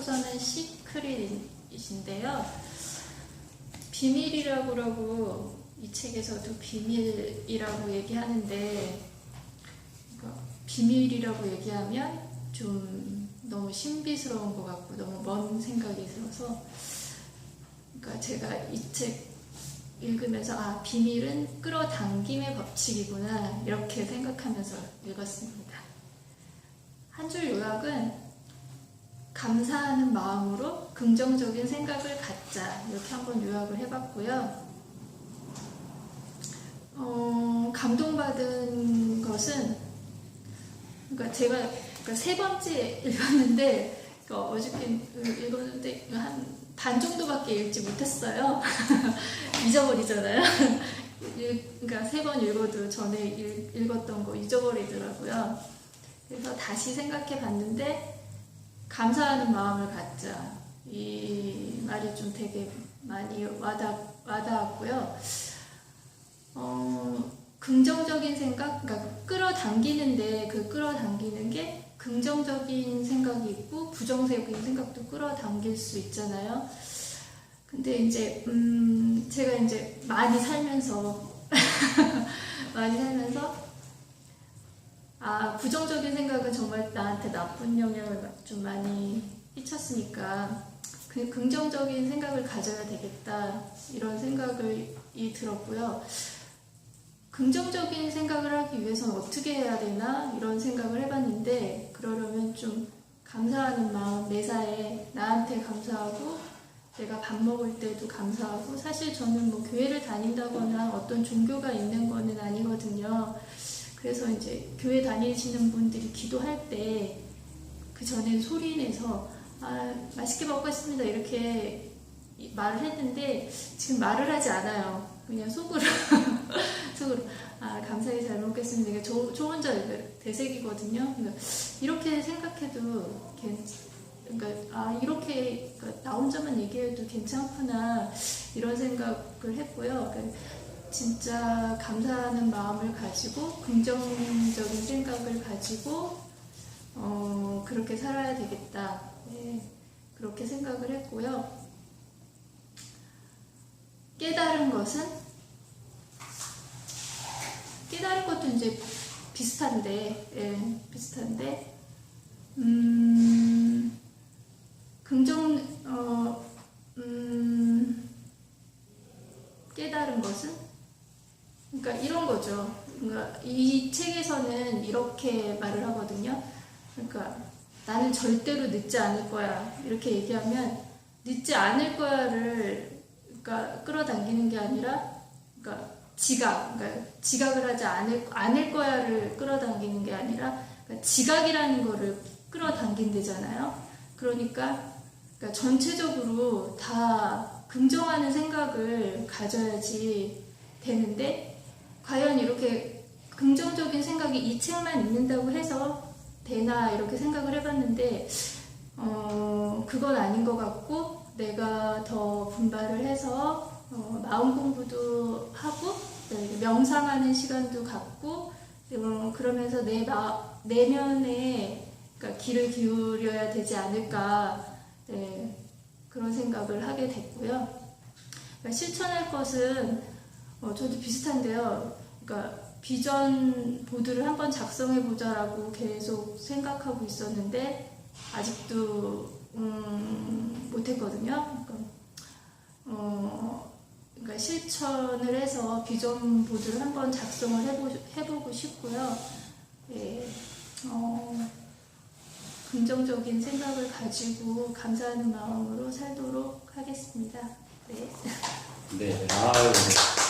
소설은 시크릿이신데요. 비밀이라고 그러고 이 책에서도 비밀이라고 얘기하는데 그러니까 비밀이라고 얘기하면 좀 너무 신비스러운 것 같고 너무 먼 생각이 들어서 그러니까 제가 이 책 읽으면서 아 비밀은 끌어당김의 법칙이구나 이렇게 생각하면서 읽었습니다. 한 줄 요약은 감사하는 마음으로 긍정적인 생각을 갖자 이렇게 한번 요약을 해봤고요. 어, 감동받은 것은 그러니까 제가 그러니까 세 번째 읽었는데 그러니까 어저께 읽었는데 한 반 정도밖에 읽지 못했어요. 잊어버리잖아요. 읽- 그러니까 세 번 읽어도 전에 읽, 읽었던 거 잊어버리더라고요. 그래서 다시 생각해 봤는데 감사하는 마음을 갖자. 이 말이 좀 되게 많이 와닿, 와닿았고요. 어, 긍정적인 생각, 그러니까 끌어당기는데 그 끌어당기는 게 긍정적인 생각이 있고 부정적인 생각도 끌어당길 수 있잖아요. 근데 이제 음, 제가 이제 많이 살면서 많이 살면서 아 부정적인 생각은 정말 나한테 나쁜 영향을 좀 많이 끼쳤으니까 그 긍정적인 생각을 가져야 되겠다 이런 생각을 이 들었고요. 긍정적인 생각을 하기 위해서는 어떻게 해야 되나 이런 생각을 해봤는데 그러려면 좀 감사하는 마음 매사에 나한테 감사하고 내가 밥 먹을 때도 감사하고 사실 저는 뭐 교회를 다닌다거나 어떤 종교가 있는 거는 아니거든요. 그래서 이제 교회 다니시는 분들이 기도할 때 그 전에 소리 내서 아 맛있게 먹겠습니다 이렇게 이- 말을 했는데 지금 말을 하지 않아요. 그냥 속으로 속으로 아 감사히 잘 먹겠습니다. 이게 저, 저 혼자 대색이거든요. 이렇게 생각해도 괜 그러니까 아 이렇게 나 혼자만 얘기해도 괜찮구나 이런 생각을 했고요. 그러니까 진짜 감사하는 마음을 가지고 긍정적인 생각을 가지고 어, 그렇게 살아야 되겠다. 네, 그렇게 생각을 했고요. 깨달은 것은 깨달은 것도 이제 비슷한데, 예, 비슷한데, 음, 긍정, 어, 음, 깨달은 것은? 그러니까 이런 거죠. 그러니까 이 책에서는 이렇게 말을 하거든요. 그러니까 나는 절대로 늦지 않을 거야. 이렇게 얘기하면 늦지 않을 거야를 그러니까 끌어당기는 게 아니라 그러니까 지각, 그러니까 지각을 하지 않을, 않을 거야를 끌어당기는 게 아니라 그러니까 지각이라는 거를 끌어당긴대잖아요. 그러니까, 그러니까 전체적으로 다 긍정하는 생각을 가져야지 되는데 과연 이렇게 긍정적인 생각이 이 책만 읽는다고 해서 되나 이렇게 생각을 해봤는데 어, 그건 아닌 것 같고 내가 더 분발을 해서 어, 마음 공부도 하고 네, 명상하는 시간도 갖고 어, 그러면서 내 마, 내면에 그러니까 귀를 기울여야 되지 않을까 네, 그런 생각을 하게 됐고요. 그러니까 실천할 것은 어, 저도 비슷한데요. 그러니까 비전 보드를 한번 작성해 보자라고 계속 생각하고 있었는데 아직도 음, 못했거든요. 그러니까, 어, 그러니까 실천을 해서 비전 보드를 한번 작성을 해보, 해보고 싶고요. 예, 어, 긍정적인 생각을 가지고 감사하는 마음으로 살도록 하겠습니다. 네. 네, 아유, 네.